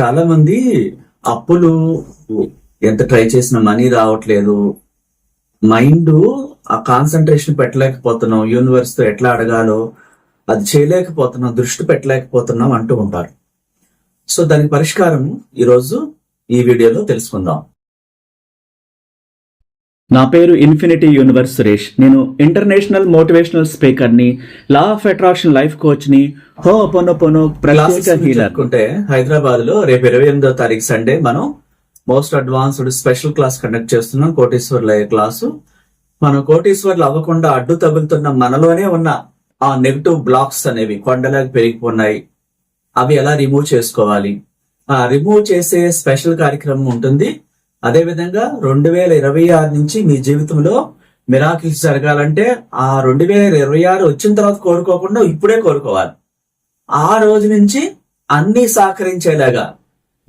చాలా మంది అప్పులు ఎంత ట్రై చేసినా మనీ రావట్లేదు. మైండ్ ఆ కాన్సన్ట్రేషన్ పెట్టలేకపోతున్నాం. యూనివర్స్తో ఎట్లా అడగాలో అది చేయలేకపోతున్నాం. దృష్టి పెట్టలేకపోతున్నాం అంటూ ఉంటారు. సో దానికి పరిష్కారం ఈరోజు ఈ వీడియోలో తెలుసుకుందాం. నా పేరు ఇన్ఫినిటీ యూనివర్స్ సురేష్. నేను ఇంటర్నేషనల్ మోటివేషనల్ స్పీకర్ని లా ఆఫ్ అట్రాక్షన్ లైఫ్ కోచ్ని హో పొనో పొనో హీలర్. చెప్పుకుంటే హైదరాబాద్లో రేపు ఇరవై ఎనిమిదో తారీఖు సండే మనం most advanced special class conduct చేస్తున్నాం కోటేశ్వర్ల క్లాసు. మనం కోటేశ్వర్లు అవ్వకుండా అడ్డు తగులుతున్న మనలోనే ఉన్న ఆ నెగిటివ్ బ్లాక్స్ అనేవి కొండలాగా పెరిగిపోన్నాయి. అవి ఎలా రిమూవ్ చేసుకోవాలి? ఆ రిమూవ్ చేసే స్పెషల్ కార్యక్రమం ఉంటుంది. అదేవిధంగా రెండు వేల ఇరవై ఆరు నుంచి మీ జీవితంలో మిరాకిల్స్ జరగాలంటే ఆ రెండు వేల ఇరవై ఆరు వచ్చిన తర్వాత కోరుకోకుండా ఇప్పుడే కోరుకోవాలి. ఆ రోజు నుంచి అన్ని సహకరించేలాగా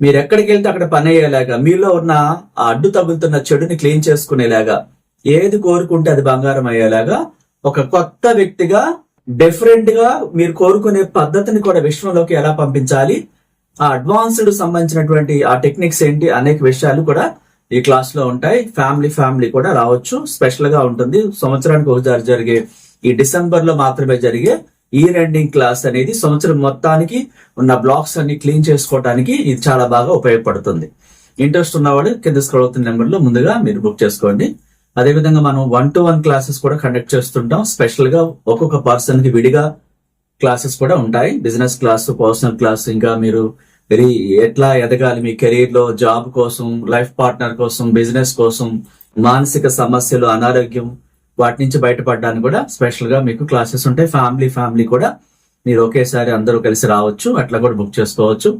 మీరు ఎక్కడికి వెళ్తే అక్కడ పని అయ్యేలాగా మీలో ఉన్న ఆ అడ్డు తగులుతున్న చెడుని క్లీన్ చేసుకునేలాగా ఏది కోరుకుంటే అది బంగారం అయ్యేలాగా ఒక కొత్త వ్యక్తిగా డిఫరెంట్గా మీరు కోరుకునే పద్ధతిని కూడా విశ్వంలోకి ఎలా పంపించాలి? ఆ అడ్వాన్స్డ్ సంబంధించినటువంటి ఆ టెక్నిక్స్ ఏంటి? అనేక విషయాలు కూడా ఈ క్లాస్లో ఉంటాయి. ఫ్యామిలీ ఫ్యామిలీ కూడా రావచ్చు. స్పెషల్గా ఉంటుంది. సంవత్సరానికి ఒకసారి జరిగే ఈ డిసెంబర్లో మాత్రమే జరిగే ఈ రెండింగ్ క్లాస్ అనేది సంవత్సరం మొత్తానికి ఉన్న బ్లాక్స్ అన్ని క్లీన్ చేసుకోవడానికి ఇది చాలా బాగా ఉపయోగపడుతుంది. ఇంట్రెస్ట్ ఉన్నవాడు కింద స్క్రోల్ అవుతున్న నెంబర్లో ముందుగా మీరు బుక్ చేసుకోండి. అదేవిధంగా మనం వన్ టు వన్ క్లాసెస్ కూడా కండక్ట్ చేస్తుంటాం. స్పెషల్గా ఒక్కొక్క పర్సన్కి విడిగా క్లాసెస్ కూడా ఉంటాయి. బిజినెస్ క్లాస్ పర్సనల్ క్లాస్ ఇంకా మీరు రీ ఎట్లా ఎదగాలి మీ కెరీర్లో జాబ్ కోసం లైఫ్ పార్ట్నర్ కోసం బిజినెస్ కోసం మానసిక సమస్యలు అనారోగ్యం వాటి నుంచి బయటపడడానికి కూడా స్పెషల్గా మీకు క్లాసెస్ ఉంటాయి. ఫ్యామిలీ ఫ్యామిలీ కూడా మీరు ఒకేసారి అందరూ కలిసి రావచ్చు అట్లా కూడా బుక్ చేసుకోవచ్చు.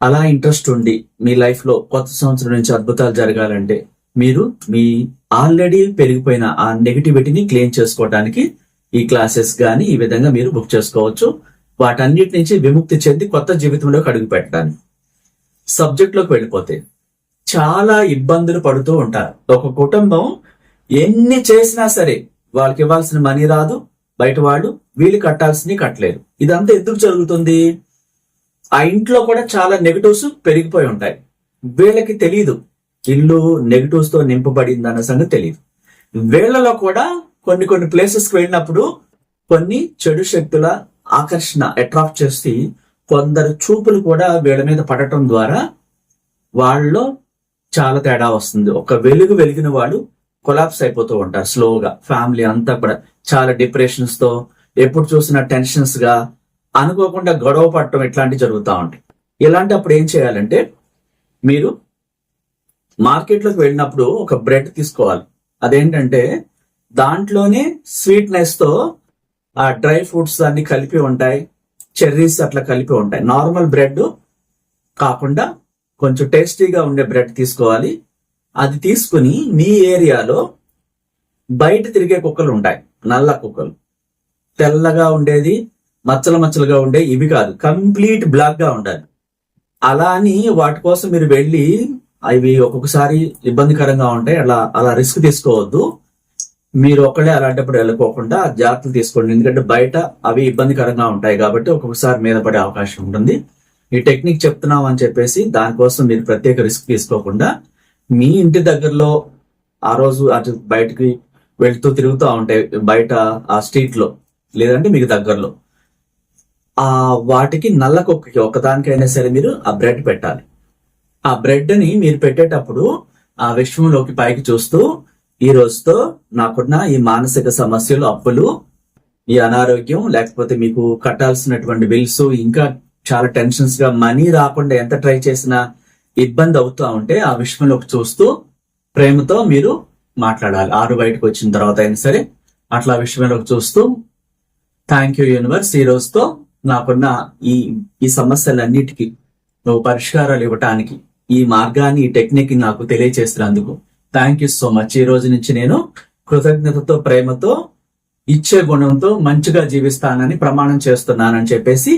అలా ఇంట్రెస్ట్ ఉండి మీ లైఫ్లో కొత్త సంవత్సరం నుంచి అద్భుతాలు జరగాలంటే మీరు మీ ఆల్రెడీ పెరిగిపోయిన ఆ నెగిటివిటీని క్లీన్ చేసుకోవడానికి ఈ క్లాసెస్ కానీ ఈ విధంగా మీరు బుక్ చేసుకోవచ్చు. వాటన్నిటి నుంచి విముక్తి చెంది కొత్త జీవితంలోకి అడుగు పెట్టడానికి సబ్జెక్ట్లోకి వెళ్ళిపోతే చాలా ఇబ్బందులు పడుతూ ఉంటారు. ఒక కుటుంబం ఎన్ని చేసినా సరే వాళ్ళకి ఇవ్వాల్సిన మనీ రాదు బయట వాళ్ళు వీళ్ళు కట్టాల్సింది కట్టలేరు. ఇదంతా ఎందుకు జరుగుతుంది? ఆ ఇంట్లో కూడా చాలా నెగటివ్స్ పెరిగిపోయి ఉంటాయి. వీళ్ళకి తెలియదు ఇల్లు నెగటివ్స్తో నింపబడింది అన్న సంగతి తెలియదు వీళ్ళలో కూడా కొన్ని కొన్ని ప్లేసెస్కి వెళ్ళినప్పుడు కొన్ని చెడు శక్తుల ఆకర్షణ అట్రాక్ట్ చేసి కొందరు చూపులు కూడా వీళ్ళ మీద పడటం ద్వారా వాళ్ళలో చాలా తేడా వస్తుంది. ఒక వెలుగు వెలిగిన వాళ్ళు కొలాప్స్ అయిపోతూ ఉంటారు స్లోగా ఫ్యామిలీ అంతా కూడా చాలా డిప్రెషన్స్తో ఎప్పుడు చూసినా టెన్షన్స్గా అనుకోకుండా గొడవ పడటం ఇట్లాంటివి జరుగుతూ ఉంటాయి. ఇలాంటి అప్పుడు ఏం చేయాలంటే మీరు మార్కెట్లోకి వెళ్ళినప్పుడు ఒక బ్రెడ్ తీసుకోవాలి. అదేంటంటే దాంట్లోనే స్వీట్నెస్తో ఆ డ్రై ఫ్రూట్స్ అన్ని కలిపి ఉంటాయి. చెర్రీస్ అట్లా కలిపి ఉంటాయి. నార్మల్ బ్రెడ్ కాకుండా కొంచెం టేస్టీగా ఉండే బ్రెడ్ తీసుకోవాలి. అది తీసుకుని మీ ఏరియాలో బయట తిరిగే కుక్కలు ఉంటాయి. నల్ల కుక్కలు. తెల్లగా ఉండేది మచ్చలు మచ్చలుగా ఉండే ఇవి కాదు. కంప్లీట్ బ్లాక్గా ఉండాలి. అలా అని వాటి కోసం మీరు వెళ్ళి అవి ఒక్కొక్కసారి ఇబ్బందికరంగా ఉంటాయి. అలా అలా రిస్క్ తీసుకోవద్దు. మీరు ఒక్కడే అలాంటప్పుడు వెళ్ళిపోకుండా జాగ్రత్తలు తీసుకోండి. ఎందుకంటే బయట అవి ఇబ్బందికరంగా ఉంటాయి కాబట్టి ఒక్కొక్కసారి మీద పడే అవకాశం ఉంటుంది. ఈ టెక్నిక్ చెప్తున్నాం అని చెప్పేసి దానికోసం మీరు ప్రత్యేక రిస్క్ తీసుకోకుండా మీ ఇంటి దగ్గరలో ఆ రోజు అటు బయటకి వెళ్తూ తిరుగుతూ ఉంటాయి బయట ఆ స్ట్రీట్లో లేదంటే మీకు దగ్గరలో ఆ వాటికి నల్ల కుక్కకి ఒకదానికైనా సరే మీరు ఆ బ్రెడ్ పెట్టాలి. ఆ బ్రెడ్ని మీరు పెట్టేటప్పుడు ఆ విశ్వంలోకి పైకి చూస్తూ ఈ రోజుతో నాకున్న ఈ మానసిక సమస్యలు అప్పులు ఈ అనారోగ్యం లేకపోతే మీకు కట్టాల్సినటువంటి బిల్స్ ఇంకా చాలా టెన్షన్స్గా మనీ రాకుండా ఎంత ట్రై చేసినా ఇబ్బంది అవుతా ఉంటే ఆ విషయంలోకి చూస్తూ ప్రేమతో మీరు మాట్లాడాలి. ఆరు బయటకు వచ్చిన తర్వాత అయినా సరే అట్లా విషయంలోకి చూస్తూ థ్యాంక్ యూ యూనివర్స్ ఈ రోజుతో నాకున్న ఈ ఈ సమస్యలన్నిటికీ నువ్వు పరిష్కారాలు ఇవ్వటానికి ఈ మార్గాన్ని ఈ టెక్నిక్ నాకు తెలియచేసినందుకు థ్యాంక్ యూ సో మచ్ ఈ రోజు నుంచి నేను కృతజ్ఞతతో ప్రేమతో ఇచ్చే గుణంతో మంచిగా జీవిస్తానని ప్రమాణం చేస్తున్నానని చెప్పేసి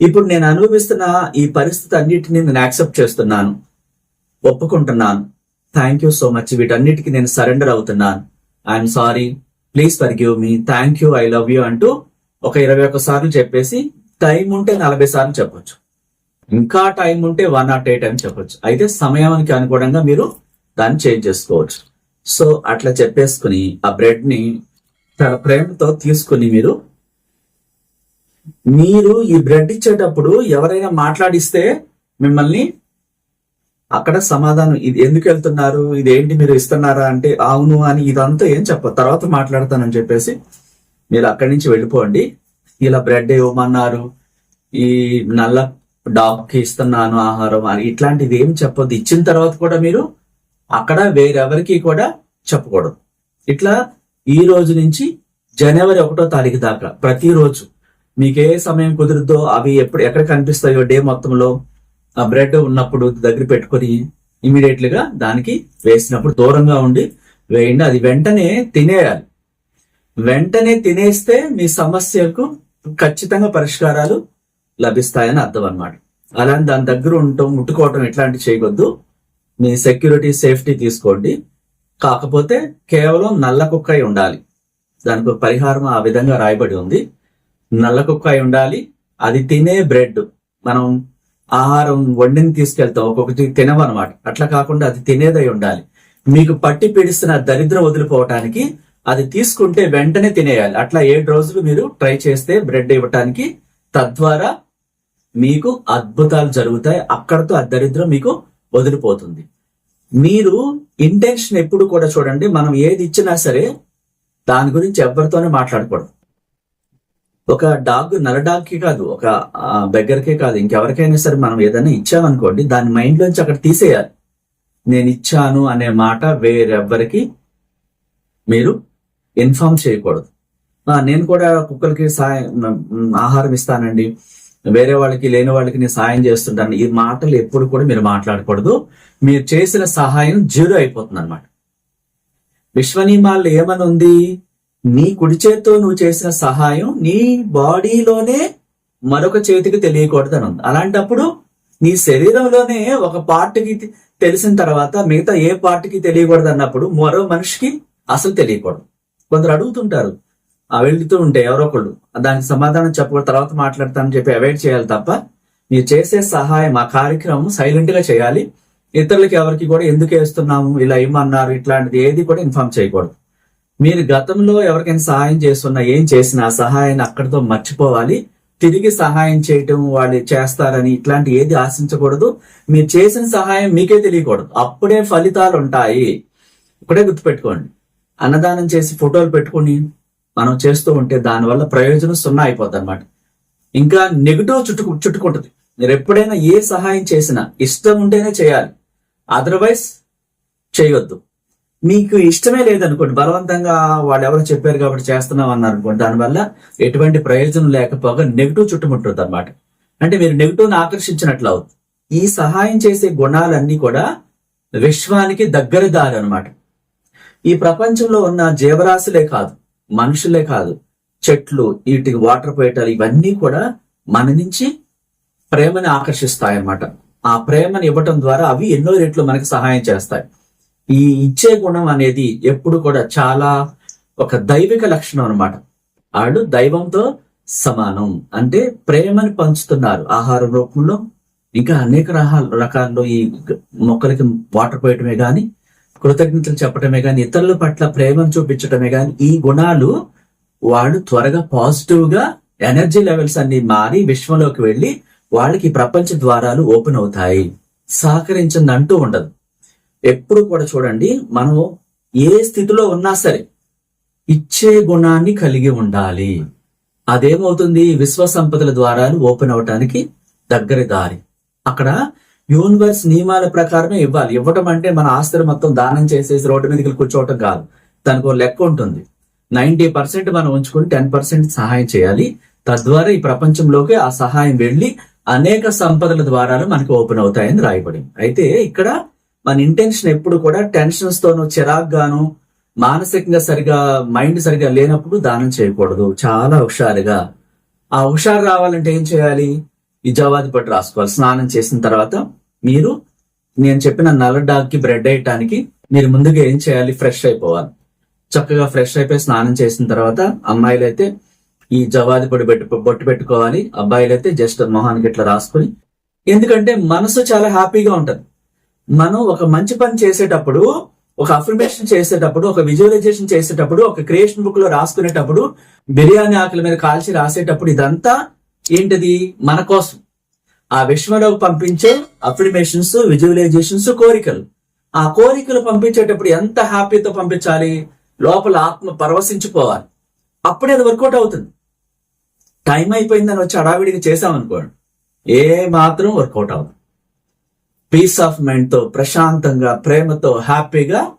ఇప్పుడు నేను అనుభవిస్తున్న ఈ పరిస్థితి అన్నిటిని నేను యాక్సెప్ట్ చేస్తున్నాను. ఒప్పుకుంటున్నాను. థ్యాంక్ యూ సో మచ్ వీటన్నిటికీ నేను సరెండర్ అవుతున్నాను. I'm sorry please forgive me thank you I love you అంటూ ఒక ఇరవై ఒక్క సార్లు చెప్పేసి టైం ఉంటే నలభై సార్లు చెప్పొచ్చు. ఇంకా టైం ఉంటే వన్ నాట్ ఎయిట్ అని చెప్పొచ్చు. అయితే సమయానికి అనుగుణంగా మీరు దాన్ని చేంజ్ చేసుకోవచ్చు. సో అట్లా చెప్పేసుకుని ఆ బ్రెడ్ని చాలా ప్రేమతో తీసుకుని మీరు మీరు ఈ బ్రెడ్ ఇచ్చేటప్పుడు ఎవరైనా మాట్లాడిస్తే మిమ్మల్ని అక్కడ సమాధానం ఇది ఎందుకు వెళ్తున్నారు ఇది ఏంటి మీరు ఇస్తున్నారా అంటే అవును అని ఇదంతా ఏం చెప్ప తర్వాత మాట్లాడతానని చెప్పేసి మీరు అక్కడి నుంచి వెళ్ళిపోండి. ఇలా బ్రెడ్ ఇవ్వమన్నారు. ఈ నల్ల డాగ్కి ఇస్తున్నాను ఆహారం అని ఇట్లాంటిది ఏం చెప్పొద్దు. ఇచ్చిన తర్వాత కూడా మీరు అక్కడ వేరెవరికి కూడా చెప్పకూడదు. ఇట్లా ఈ రోజు నుంచి జనవరి ఒకటో తారీఖు దాకా ప్రతిరోజు మీకు ఏ సమయం కుదురుద్దో అవి ఎప్పుడు ఎక్కడ కనిపిస్తాయో డే మొత్తంలో ఆ బ్రెడ్ ఉన్నప్పుడు దగ్గర పెట్టుకొని ఇమీడియట్గా దానికి వేసినప్పుడు దూరంగా ఉండి వేయండి. అది వెంటనే తినేయాలి. వెంటనే తినేస్తే మీ సమస్యకు ఖచ్చితంగా పరిష్కారాలు లభిస్తాయని అర్థం అన్నమాట. అలానే దాని దగ్గర ఉండటం ముట్టుకోవటం ఇట్లాంటివి చేయవద్దు. మీ సెక్యూరిటీ సేఫ్టీ తీసుకోండి. కాకపోతే కేవలం నల్ల కుక్క అయి ఉండాలి. దానికి ఒక పరిహారం ఆ విధంగా రాయబడి ఉంది. నల్ల కుక్క అయి ఉండాలి. అది తినే బ్రెడ్. మనం ఆహారం వండిని తీసుకెళ్తాం. ఒక్కొక్కటి తినవన్నమాట అట్లా కాకుండా అది తినేదై ఉండాలి. మీకు పట్టి పీడిస్తున్న దరిద్రం వదిలిపోవటానికి అది తీసుకుంటే వెంటనే తినేయాలి. అట్లా ఏడు రోజులు మీరు ట్రై చేస్తే బ్రెడ్ ఇవ్వటానికి తద్వారా మీకు అద్భుతాలు జరుగుతాయి. అక్కడతో ఆ దరిద్రం మీకు వదిలిపోతుంది. మీరు ఇంటెన్షన్ ఎప్పుడు కూడా చూడండి మనం ఏది ఇచ్చినా సరే దాని గురించి ఎవరితోనే మాట్లాడకూడదు. ఒక డాగ్ నల్ల డాగ్కి కాదు ఒక బెగ్గర్కే కాదు ఇంకెవరికైనా సరే మనం ఏదైనా ఇచ్చామనుకోండి దాని మైండ్ లోంచి అక్కడ తీసేయాలి. నేను ఇచ్చాను అనే మాట వేరెవ్వరికి మీరు ఇన్ఫార్మ్ చేయకూడదు. నేను కూడా కుక్కలకి సాయం ఆహారం ఇస్తానండి. వేరే వాళ్ళకి లేని వాళ్ళకి నేను సాయం చేస్తుంటాను ఈ మాటలు ఎప్పుడు కూడా మీరు మాట్లాడకూడదు. మీరు చేసిన సహాయం జీరో అయిపోతుంది అనమాట విశ్వనియమాల్లో ఏమని ఉంది నీ కుడి చేత్తో నువ్వు చేసిన సహాయం నీ బాడీలోనే మరొక చేతికి తెలియకూడదు అని ఉంది అలాంటప్పుడు నీ శరీరంలోనే ఒక పార్ట్కి తెలిసిన తర్వాత మిగతా ఏ పార్ట్కి తెలియకూడదు అన్నప్పుడు మరో మనిషికి అసలు తెలియకూడదు. కొందరు అడుగుతుంటారు వెళ్తూ ఉంటే ఎవరో ఒకళ్ళు. దానికి సమాధానం చెప్పకూడదు తర్వాత మాట్లాడతానని చెప్పి అవాయిడ్ చేయాలి తప్ప మీరు చేసే సహాయం ఆ కార్యక్రమం సైలెంట్గా చేయాలి. ఇతరులకి ఎవరికి కూడా ఎందుకు వేస్తున్నాము ఇలా ఏమన్నారు ఇట్లాంటిది ఏది కూడా ఇన్ఫార్మ్ చేయకూడదు. మీరు గతంలో ఎవరికైనా సహాయం చేస్తున్నా ఏం చేసినా ఆ సహాయాన్ని అక్కడితో మర్చిపోవాలి. తిరిగి సహాయం చేయటం వాళ్ళు చేస్తారని ఇట్లాంటి ఏది ఆశించకూడదు. మీరు చేసిన సహాయం మీకే తెలియకూడదు. అప్పుడే ఫలితాలు ఉంటాయి. ఇప్పుడే గుర్తుపెట్టుకోండి. అన్నదానం చేసి ఫోటోలు పెట్టుకుని మనం చేస్తూ ఉంటే దానివల్ల ప్రయోజనం సున్నా అయిపోద్ది అనమాట ఇంకా నెగిటివ్ చుట్టుకు చుట్టుకుంటుంది. మీరు ఎప్పుడైనా ఏ సహాయం చేసినా ఇష్టం ఉంటేనే చేయాలి. అదర్వైజ్ చేయొద్దు. మీకు ఇష్టమే లేదనుకోండి బలవంతంగా వాళ్ళు ఎవరో చెప్పారు కాబట్టి చేస్తున్నాం అన్నారు అనుకోండి దానివల్ల ఎటువంటి ప్రయోజనం లేకపోగా నెగిటివ్ చుట్టుముట్టుంది అనమాట అంటే మీరు నెగిటివ్ని ఆకర్షించినట్లు అవుతుంది ఈ సహాయం చేసే గుణాలన్నీ కూడా విశ్వానికి దగ్గర దారి అనమాట ఈ ప్రపంచంలో ఉన్న జీవరాశులే కాదు మనుషులే కాదు చెట్లు వీటికి వాటర్ పోయటాలు ఇవన్నీ కూడా మన నుంచి ప్రేమని ఆకర్షిస్తాయి అన్నమాట ఆ ప్రేమని ఇవ్వటం ద్వారా అవి ఎన్నో రెట్లు మనకి సహాయం చేస్తాయి. ఈ ఇచ్చే గుణం అనేది ఎప్పుడు కూడా చాలా ఒక దైవిక లక్షణం అన్నమాట. వాళ్ళు దైవంతో సమానం. అంటే ప్రేమని పంచుతున్నారు ఆహారం రూపంలో. ఇంకా అనేక రకాల రకాల్లో ఈ మొక్కలకి వాటర్ పోయటమే కానీ కృతజ్ఞతలు చెప్పటమే కానీ ఇతరుల పట్ల ప్రేమను చూపించటమే కానీ ఈ గుణాలు వాళ్ళు త్వరగా పాజిటివ్గా ఎనర్జీ లెవెల్స్ అన్ని మారి విశ్వంలోకి వెళ్ళి వాళ్ళకి ప్రపంచ ద్వారాలు ఓపెన్ అవుతాయి. సహకరించింది అంటూ ఉండదు. ఎప్పుడు కూడా చూడండి మనం ఏ స్థితిలో ఉన్నా సరే ఇచ్చే గుణాన్ని కలిగి ఉండాలి. అదేమవుతుంది? విశ్వ సంపదల ద్వారాలు ఓపెన్ అవటానికి దగ్గర దారి. అక్కడ యూనివర్స్ నియమాల ప్రకారమే ఇవ్వాలి. ఇవ్వటం అంటే మన ఆస్తులు మొత్తం దానం చేసేసి రోడ్డు మీదకి కూర్చోవటం కాదు. దానికి ఒక లెక్క ఉంటుంది. నైన్టీ పర్సెంట్ మనం ఉంచుకుని టెన్ పర్సెంట్ సహాయం చేయాలి. తద్వారా ఈ ప్రపంచంలోకి ఆ సహాయం వెళ్ళి అనేక సంపదల ద్వారా మనకి ఓపెన్ అవుతాయని రాయబడింది. అయితే ఇక్కడ మన ఇంటెన్షన్ ఎప్పుడు కూడా టెన్షన్స్ తోనూ చిరాగ్గాను మానసికంగా సరిగా మైండ్ సరిగా లేనప్పుడు దానం చేయకూడదు. చాలా హుషారుగా. ఆ హుషారు రావాలంటే ఏం చేయాలి? ఈ జవాది పట్టు రాసుకోవాలి. స్నానం చేసిన తర్వాత మీరు నేను చెప్పిన నల్ల డాగ్కి బ్రెడ్ వేయటానికి మీరు ముందుగా ఏం చేయాలి? ఫ్రెష్ అయిపోవాలి. చక్కగా ఫ్రెష్ అయిపోయి స్నానం చేసిన తర్వాత అమ్మాయిలు అయితే ఈ జవాది పొడి పెట్టు బొట్టు పెట్టుకోవాలి. అబ్బాయిలు అయితే జస్ట్ మొహానికి ఇట్లా రాసుకొని. ఎందుకంటే మనసు చాలా హ్యాపీగా ఉంటది. మనం ఒక మంచి పని చేసేటప్పుడు ఒక అఫర్మేషన్ చేసేటప్పుడు ఒక విజువలైజేషన్ చేసేటప్పుడు ఒక క్రియేషన్ బుక్లో రాసుకునేటప్పుడు బిర్యానీ ఆకుల మీద కాల్చి రాసేటప్పుడు ఇదంతా ఏంటిది? మన కోసం. ఆ విశ్వంలోకి పంపించే అప్లిమేషన్స్ విజువలైజేషన్స్ కోరికలు. ఆ కోరికలు పంపించేటప్పుడు ఎంత హ్యాపీతో పంపించాలి? లోపల ఆత్మ పరవశించిపోవాలి. అప్పుడే అది వర్కౌట్ అవుతుంది. టైం అయిపోయిందని వచ్చి హడావిడిగా చేసామనుకోండి ఏ మాత్రం వర్కౌట్ అవ్వదు. పీస్ ఆఫ్ మైండ్తో ప్రశాంతంగా ప్రేమతో హ్యాపీగా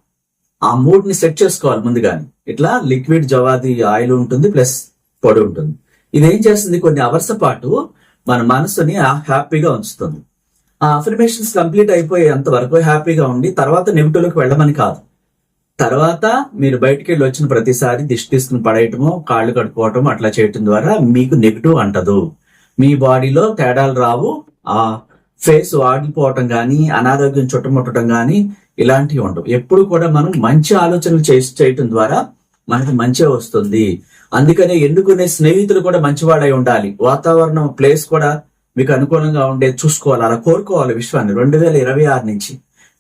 ఆ మూడ్ని సెట్ చేసుకోవాలి ముందుగానే. ఇట్లా లిక్విడ్ జవాది ఆయిల్ ఉంటుంది ప్లస్ పొడి ఉంటుంది. ఇది ఏం చేస్తుంది? కొన్ని అవర్స్ పాటు మన మనసుని హ్యాపీగా ఉంచుతుంది. ఆ అఫర్మేషన్స్ కంప్లీట్ అయిపోయేంత వరకు హ్యాపీగా ఉండి తర్వాత నెగిటివ్లోకి వెళ్ళమని కాదు. తర్వాత మీరు బయటికి వెళ్ళి వచ్చిన ప్రతిసారి దిష్టి తీసుకుని పడేయటము కాళ్ళు కడుక్కోవటం అట్లా చేయటం ద్వారా మీకు నెగిటివ్ అంటదు. మీ బాడీలో తేడాలు రావు. ఆ ఫేస్ వాడిపోవటం కానీ అనారోగ్యం చుట్టుముట్టడం కానీ ఇలాంటివి ఉండవు. ఎప్పుడు కూడా మనం మంచి ఆలోచనలు చేసి చేయటం ద్వారా మనకి మంచి వస్తుంది. అందుకనే ఎన్నుకునే స్నేహితులు కూడా మంచివాడై ఉండాలి. వాతావరణం ప్లేస్ కూడా మీకు అనుకూలంగా ఉండే చూసుకోవాలి అలా కోరుకోవాలి విశ్వాన్ని. రెండు వేల ఇరవై ఆరు నుంచి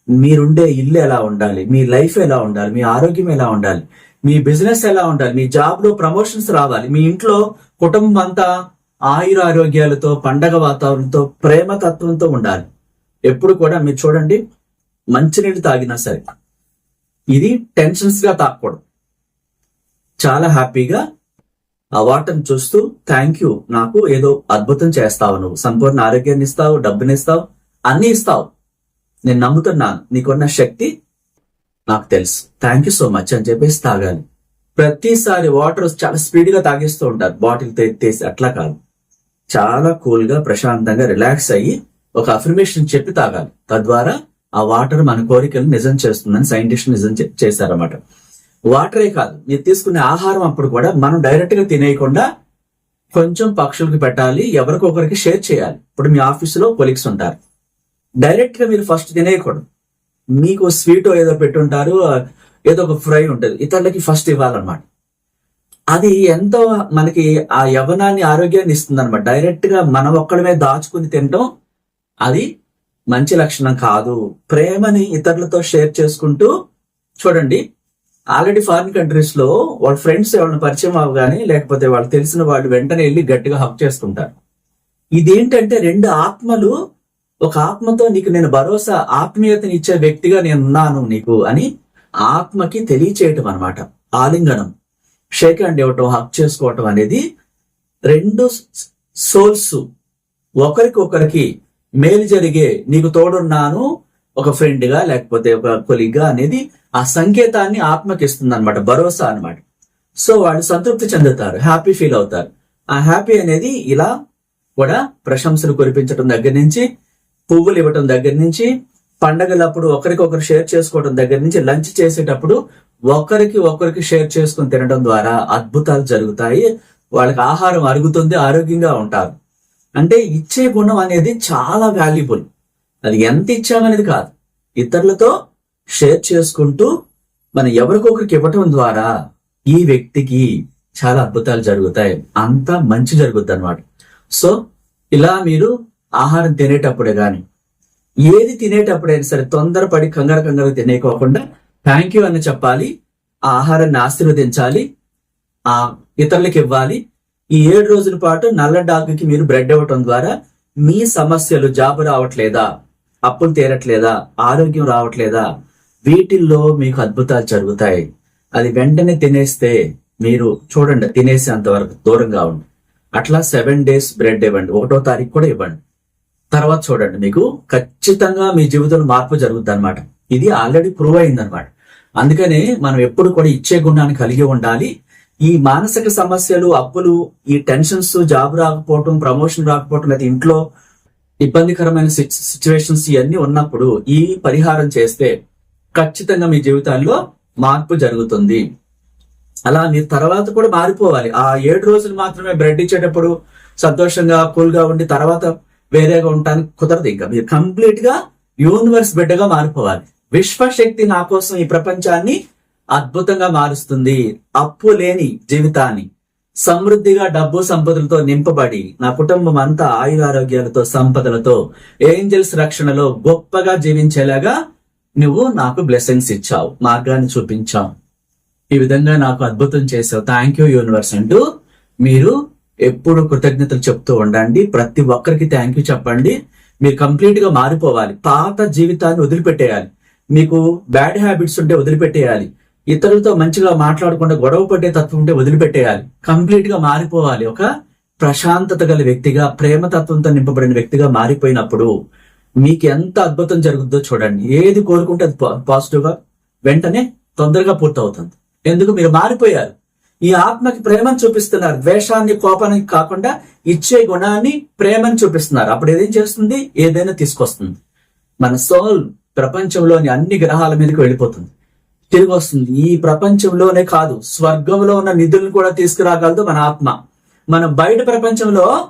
మీరుండే ఇల్లు ఎలా ఉండాలి? మీ లైఫ్ ఎలా ఉండాలి? మీ ఆరోగ్యం ఎలా ఉండాలి? మీ బిజినెస్ ఎలా ఉండాలి? మీ జాబ్లో ప్రమోషన్స్ రావాలి. మీ ఇంట్లో కుటుంబం అంతా ఆయుర ఆరోగ్యాలతో పండగ వాతావరణంతో ప్రేమ తత్వంతో ఉండాలి. ఎప్పుడు కూడా మీరు చూడండి మంచినీళ్ళు తాగినా సరే ఇది టెన్షన్స్గా తాగకూడదు చాలా హ్యాపీగా ఆ వాటర్ని చూస్తూ థ్యాంక్ యూ నాకు ఏదో అద్భుతం చేస్తావు నువ్వు. సంపూర్ణ ఆరోగ్యాన్ని ఇస్తావు డబ్బుని ఇస్తావు అన్ని ఇస్తావు. నేను నమ్ముతున్నాను. నీకున్న శక్తి నాకు తెలుసు. థ్యాంక్ యూ సో మచ్ అని చెప్పేసి తాగాలి. ప్రతిసారి వాటర్ చాలా స్పీడ్గా తాగిస్తూ ఉంటారు. బాటిల్ ఎత్తేసి అట్లా కాదు. చాలా కూల్గా ప్రశాంతంగా రిలాక్స్ అయ్యి ఒక అఫర్మేషన్ చెప్పి తాగాలి. తద్వారా ఆ వాటర్ మన కోరికలు నిజం చేస్తుందని సైంటిస్ట్ నిజం చేశారన్నమాట. వాటరే కాదు. మీరు తీసుకునే ఆహారం అప్పుడు కూడా మనం డైరెక్ట్గా తినేయకుండా కొంచెం పక్షులకు పెట్టాలి ఎవరికొకరికి షేర్ చేయాలి. ఇప్పుడు మీ ఆఫీసులో కొలీగ్స్ ఉంటారు. డైరెక్ట్గా మీరు ఫస్ట్ తినేయకూడదు. మీకు స్వీట్ ఏదో పెట్టుంటారు ఏదో ఒక ఫ్రై ఉంటుంది. ఇతరులకి ఫస్ట్ ఇవ్వాలన్నమాట. అది ఎంతో మనకి ఆ యవనాన్ని ఆరోగ్యాన్ని ఇస్తుంది అనమాట డైరెక్ట్గా మనం ఒక్కడమే దాచుకుని తినటం అది మంచి లక్షణం కాదు. ప్రేమని ఇతరులతో షేర్ చేసుకుంటూ చూడండి. ఆల్రెడీ ఫారిన్ కంట్రీస్లో వాళ్ళ ఫ్రెండ్స్ ఎవరిని పరిచయం అవగానే లేకపోతే వాళ్ళు తెలిసిన వాళ్ళు వెంటనే వెళ్ళి గట్టిగా హక్ చేసుకుంటారు. ఇదేంటంటే రెండు ఆత్మలు ఒక ఆత్మతో నీకు నేను భరోసా ఆత్మీయతని ఇచ్చే వ్యక్తిగా నేను ఉన్నాను నీకు అని ఆత్మకి తెలియచేయటం అనమాట ఆలింగనం. షేక్ హ్యాండ్ ఇవ్వటం హక్ చేసుకోవటం అనేది రెండు సోల్స్. ఒకరికి ఒకరికి మేలు జరిగే నీకు తోడున్నాను ఒక ఫ్రెండ్గా లేకపోతే ఒక కొలిగ్గా అనేది ఆ సంకేతాన్ని ఆత్మకి ఇస్తుంది అనమాట భరోసా అన్నమాట. సో వాళ్ళు సంతృప్తి చెందుతారు హ్యాపీ ఫీల్ అవుతారు. ఆ హ్యాపీ అనేది ఇలా కూడా ప్రశంసలు కురిపించడం దగ్గర నుంచి పువ్వులు ఇవ్వటం దగ్గర నుంచి పండగలప్పుడు ఒకరికొకరు షేర్ చేసుకోవడం దగ్గర నుంచి లంచ్ చేసేటప్పుడు ఒకరికి ఒకరికి షేర్ చేసుకుని తినడం ద్వారా అద్భుతాలు జరుగుతాయి. వాళ్ళకి ఆహారం అరుగుతుంది ఆరోగ్యంగా ఉంటారు. అంటే ఇచ్చే గుణం అనేది చాలా వాల్యుబుల్ అది ఎంత ఇచ్చామనేది కాదు. ఇతరులతో షేర్ చేసుకుంటూ మనం ఎవరికొకరికి ఇవ్వటం ద్వారా ఈ వ్యక్తికి చాలా అద్భుతాలు జరుగుతాయి. అంతా మంచి జరుగుద్ది అనమాట సో ఇలా మీరు ఆహారం తినేటప్పుడే కానీ ఏది తినేటప్పుడైనా సరే తొందరపడి కంగారు కంగారు తినేకోకుండా థ్యాంక్ యూ అని చెప్పాలి ఆ ఆహారాన్ని ఆశీర్వదించాలి ఆ ఇతరులకు ఇవ్వాలి. ఈ ఏడు రోజుల పాటు నల్ల డాగ్కి మీరు బ్రెడ్ ఇవ్వటం ద్వారా మీ సమస్యలు జాబు రావట్లేదా? అప్పులు తీరట్లేదా? ఆరోగ్యం రావట్లేదా? వీటిల్లో మీకు అద్భుతాలు జరుగుతాయి. అది వెంటనే తినేస్తే మీరు చూడండి తినేసేంత వరకు దూరంగా ఉండి. అట్లా సెవెన్ డేస్ బ్రెడ్ ఇవ్వండి ఒకటో తారీఖు కూడా ఇవ్వండి. తర్వాత చూడండి మీకు ఖచ్చితంగా మీ జీవితంలో మార్పు జరుగుద్ది అనమాట ఇది ఆల్రెడీ ప్రూవ్ అయింది అనమాట అందుకనే మనం ఎప్పుడు కూడా ఇచ్చే గుణాన్ని కలిగి ఉండాలి. ఈ మానసిక సమస్యలు అప్పులు ఈ టెన్షన్స్ జాబ్ రాకపోవటం ప్రమోషన్ రాకపోవటం లేదా ఇంట్లో ఇబ్బందికరమైన సిచ్యువేషన్స్ ఇవన్నీ ఉన్నప్పుడు ఈ పరిహారం చేస్తే ఖచ్చితంగా మీ జీవితాల్లో మార్పు జరుగుతుంది. అలా మీరు తర్వాత కూడా మారిపోవాలి. ఆ ఏడు రోజులు మాత్రమే బ్రెడ్ ఇచ్చేటప్పుడు సంతోషంగా కూల్గా ఉండి తర్వాత వేరేగా ఉండటానికి కుదరదు ఇంకా. మీరు కంప్లీట్గా యూనివర్స్ బిడ్డగా మారిపోవాలి. విశ్వశక్తి నా కోసం ఈ ప్రపంచాన్ని అద్భుతంగా మారుస్తుంది. అప్పు లేని జీవితాన్ని. సమృద్ధిగా డబ్బు సంపదలతో నింపబడి నా కుటుంబం అంతా ఆయురారోగ్యాలతో సంపదలతో ఏంజల్స్ రక్షణలో గొప్పగా జీవించేలాగా నువ్వు నాకు బ్లెస్సింగ్స్ ఇచ్చావు మార్గాన్ని చూపించావు. ఈ విధంగా నాకు అద్భుతం చేసావు థ్యాంక్ యూ యూనివర్స్ అంటూ మీరు ఎప్పుడు కృతజ్ఞతలు చెప్తూ ఉండండి. ప్రతి ఒక్కరికి థ్యాంక్ యూ చెప్పండి. మీరు కంప్లీట్గా మారిపోవాలి. పాత జీవితాన్ని వదిలిపెట్టేయాలి. మీకు బ్యాడ్ హ్యాబిట్స్ ఉంటే వదిలిపెట్టేయాలి. ఇతరులతో మంచిగా మాట్లాడకుండా గొడవ పడే తత్వం ఉంటే వదిలిపెట్టేయాలి. కంప్లీట్గా మారిపోవాలి. ఒక ప్రశాంతత గల వ్యక్తిగా ప్రేమ తత్వంతో నింపబడిన వ్యక్తిగా మారిపోయినప్పుడు మీకు ఎంత అద్భుతం జరుగుతుందో చూడండి. ఏది కోరుకుంటే అది పాజిటివ్గా వెంటనే తొందరగా పూర్తవుతుంది. ఎందుకు? మీరు మారిపోయారు. ఈ ఆత్మకి ప్రేమను చూపిస్తున్నారు. ద్వేషాన్ని కోపానికి కాకుండా ఇచ్చే గుణాన్ని ప్రేమను చూపిస్తున్నారు. అప్పుడు ఏదేం చేస్తుంది? ఏదైనా తీసుకొస్తుంది. మన సోల్ ప్రపంచంలోని అన్ని గ్రహాల మీదకి వెళ్ళిపోతుంది. తిరిగి వస్తుంది ఈ ప్రపంచంలోనే కాదు స్వర్గంలో ఉన్న నిధులను కూడా తీసుకురాగలదు మన ఆత్మ. మనం బయట ప్రపంచంలో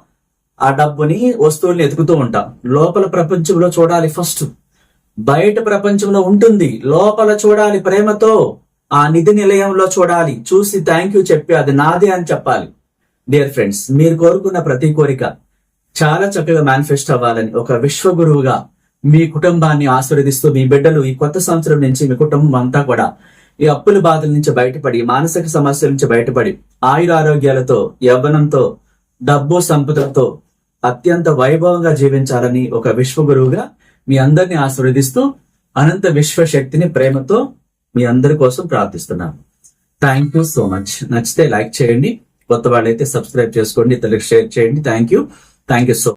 ఆ డబ్బుని వస్తువుల్ని ఎతుకుతూ ఉంటాం. లోపల ప్రపంచంలో చూడాలి ఫస్ట్. బయట ప్రపంచంలో ఉంటుంది. లోపల చూడాలి ప్రేమతో. ఆ నిధి నిలయంలో చూడాలి. చూసి థ్యాంక్ యూ చెప్పి అది నాదే అని చెప్పాలి. డియర్ ఫ్రెండ్స్ మీరు కోరుకున్న ప్రతి కోరిక చాలా చక్కగా మేనిఫెస్ట్ అవ్వాలని ఒక విశ్వగురువుగా మీ కుటుంబాన్ని ఆశీర్వదిస్తూ మీ బిడ్డలు ఈ కొత్త సంవత్సరం నుంచి మీ కుటుంబం అంతా కూడా ఈ అప్పుల బాధల నుంచి బయటపడి మానసిక సమస్యల నుంచి బయటపడి ఆయుర ఆరోగ్యాలతో యవ్వనంతో డబ్బు సంపదలతో అత్యంత వైభవంగా జీవించాలని ఒక విశ్వగురువుగా మీ అందరిని ఆశీర్వదిస్తూ అనంత విశ్వ శక్తిని ప్రేమతో మీ అందరి కోసం ప్రార్థిస్తున్నాను. థ్యాంక్ యూ సో మచ్ నచ్చితే లైక్ చేయండి. కొత్త వాళ్ళైతే సబ్స్క్రైబ్ చేసుకోండి. ఇతరులకు షేర్ చేయండి. Thank you thank you so